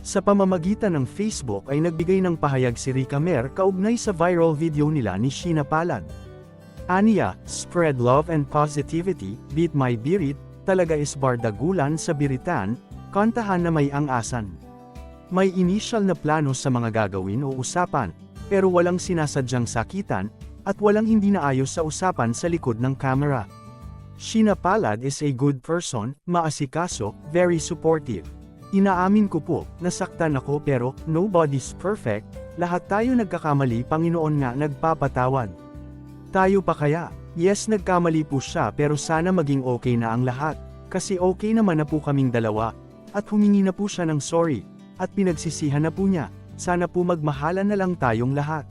Sa pamamagitan ng Facebook ay nagbigay ng pahayag si Rika Mer kaugnay sa viral video nila ni Sheena Palad. Aniya, spread love and positivity, beat my birit, talaga is bardagulan sa biritan, kantahan na may angasan. May initial na plano sa mga gagawin o usapan, pero walang sinasadyang sakitan, at walang hindi naayos sa usapan sa likod ng camera. Sheena Palad is a good person, maasikaso, very supportive. Inaamin ko po, nasaktan ako pero, nobody's perfect, lahat tayo nagkakamali Panginoon nga nagpapatawad. Tayo pa kaya? Yes nagkamali po siya pero sana maging okay na ang lahat, kasi okay naman na po kaming dalawa, at humingi na po siya ng sorry, at pinagsisihan na po niya, sana po magmahalan na lang tayong lahat.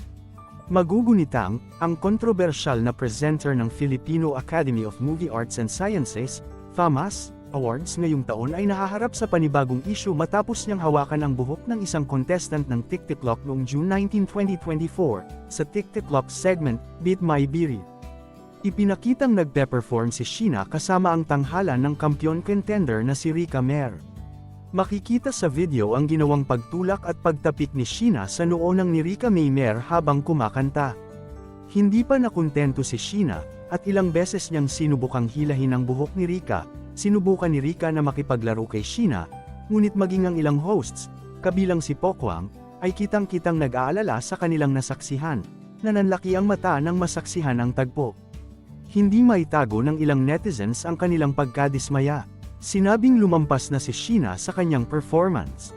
Magugunitang, ang kontrobersyal na presenter ng Filipino Academy of Movie Arts and Sciences, FAMAS, Awards ngayong taon ay nahaharap sa panibagong issue matapos niyang hawakan ang buhok ng isang contestant ng TikTok noong June 19, 2024, sa TikTok segment, Beat My Biri. Ipinakitang nagpe-perform si Sheena kasama ang tanghalan ng kampiyon contender na si Rika Mer. Makikita sa video ang ginawang pagtulak at pagtapik ni Sheena sa noo ng ni Rika May Mer habang kumakanta. Hindi pa nakontento si Sheena, at ilang beses niyang sinubukang hilahin ang buhok ni Rika, sinubukan ni Rika na makipaglaro kay Sheena, ngunit maging ang ilang hosts, kabilang si Pokwang, ay kitang-kitang nag-aalala sa kanilang nasaksihan, na nanlaki ang mata ng masaksihan ang tagpo. Hindi maitago ng ilang netizens ang kanilang pagkadismaya. Sinabing lumampas na si Sheena sa kanyang performance.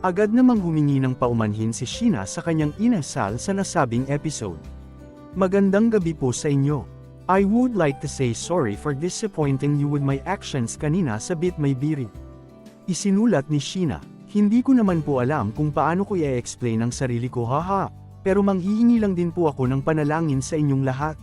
Agad namang humingi ng paumanhin si Sheena sa kanyang inasal sa nasabing episode. Magandang gabi po sa inyo. I would like to say sorry for disappointing you with my actions kanina sa Bit May Biri. Isinulat ni Sheena, hindi ko naman po alam kung paano ko i-explain ang sarili ko haha, pero manghihingi lang din po ako ng panalangin sa inyong lahat.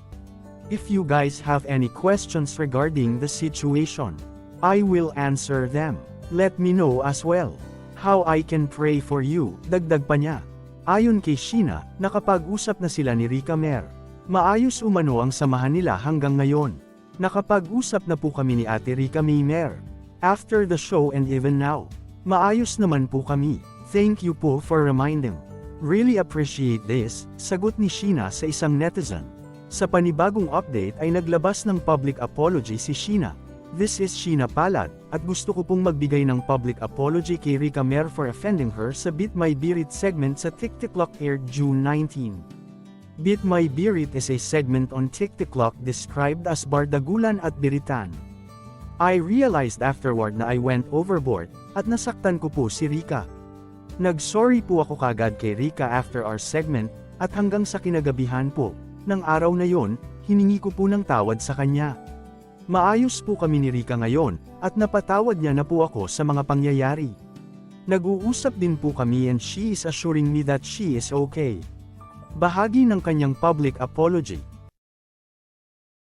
If you guys have any questions regarding the situation, I will answer them. Let me know as well. How I can pray for you, dagdag pa niya. Ayon kay Sheena, nakapag-usap na sila ni Rika Mer. Maayos umano ang samahan nila hanggang ngayon. Nakapag-usap na po kami ni Ate Rika May Mer. After the show and even now. Maayos naman po kami. Thank you po for reminding. Really appreciate this, sagot ni Sheena sa isang netizen. Sa panibagong update ay naglabas ng public apology si Sheena. This is Sheena Palad, at gusto ko pong magbigay ng public apology kay Rika Mer for offending her sa Bit My Birit segment sa TikTok aired June 19. Bit My Birit is a segment on TikTok described as bardagulan at biritan. I realized afterward na I went overboard, at nasaktan ko po si Rika. Nag-sorry po ako kagad kay Rika after our segment, at hanggang sa kinagabihan po, ng araw na yon, hiningi ko po ng tawad sa kanya. Maayos po kami ni Rika ngayon, at napatawad niya na po ako sa mga pangyayari. Nag-uusap din po kami and she is assuring me that she is okay. Bahagi ng kanyang public apology,